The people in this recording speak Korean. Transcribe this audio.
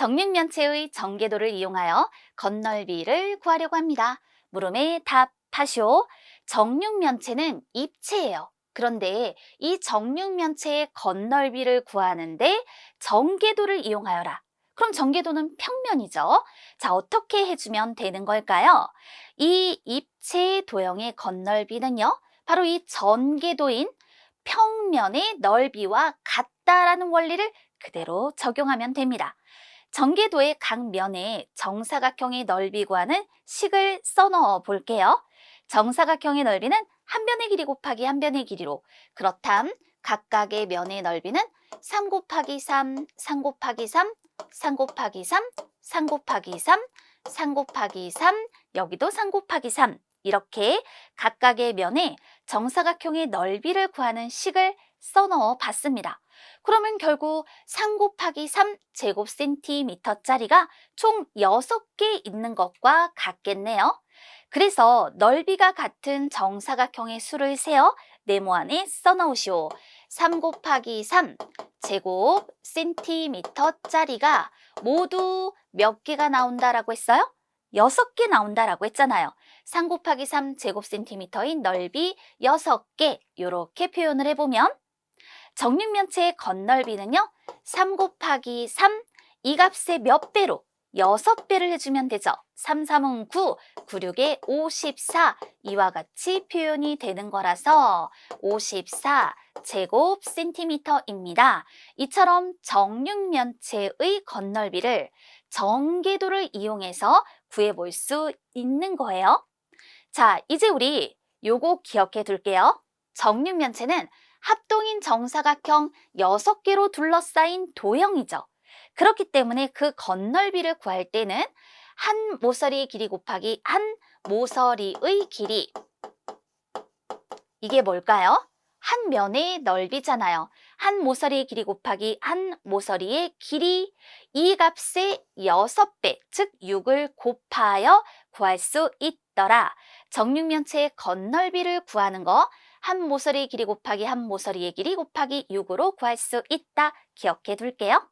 정육면체의 정계도를 이용하여 건널비를 구하려고 합니다. 물음에 답하시오. 정육면체는 입체예요. 그런데 이 정육면체의 건널비를 구하는데 정계도를 이용하여라. 그럼 정계도는 평면이죠. 자, 어떻게 해주면 되는 걸까요? 이 입체 도형의 건널비는요, 바로 이 전계도인 평면의 넓이와 같다라는 원리를 그대로 적용하면 됩니다. 전계도의 각 면에 정사각형의 넓이 구하는 식을 써넣어 볼게요. 정사각형의 넓이는 한 변의 길이 곱하기 한 변의 길이로 그렇담 각각의 면의 넓이는 3 곱하기 3, 3 곱하기 3, 3 곱하기 3, 3 곱하기 3, 3 곱하기 3, 여기도 3 곱하기 3 이렇게 각각의 면에 정사각형의 넓이를 구하는 식을 써넣어 봤습니다. 그러면 결국 3 곱하기 3 제곱 센티미터짜리가 총 6개 있는 것과 같겠네요. 그래서 넓이가 같은 정사각형의 수를 세어 네모 안에 써넣으시오. 3 곱하기 3 제곱 센티미터짜리가 모두 몇 개가 나온다라고 했어요? 6개 나온다라고 했잖아요. 3 곱하기 3 제곱 센티미터인 넓이 6개 이렇게 표현을 해보면 정육면체의 건널비는요. 3 곱하기 3 이 값의 몇 배로 6배를 해주면 되죠. 3, 3은 9, 9, 6에 54 이와 같이 표현이 되는 거라서 54 제곱 센티미터입니다. 이처럼 정육면체의 건널비를 정계도를 이용해서 구해볼 수 있는 거예요. 자, 이제 우리 요거 기억해 둘게요. 정육면체는 합동인 정사각형 6개로 둘러싸인 도형이죠. 그렇기 때문에 그 건널비를 구할 때는 한 모서리의 길이 곱하기 한 모서리의 길이 이게 뭘까요? 한 면의 넓이잖아요. 한 모서리의 길이 곱하기 한 모서리의 길이 이 값의 6배, 즉 6을 곱하여 구할 수 있 더라. 정육면체의 건널비를 구하는 거 한 모서리의 길이 곱하기 한 모서리의 길이 곱하기 6으로 구할 수 있다. 기억해 둘게요.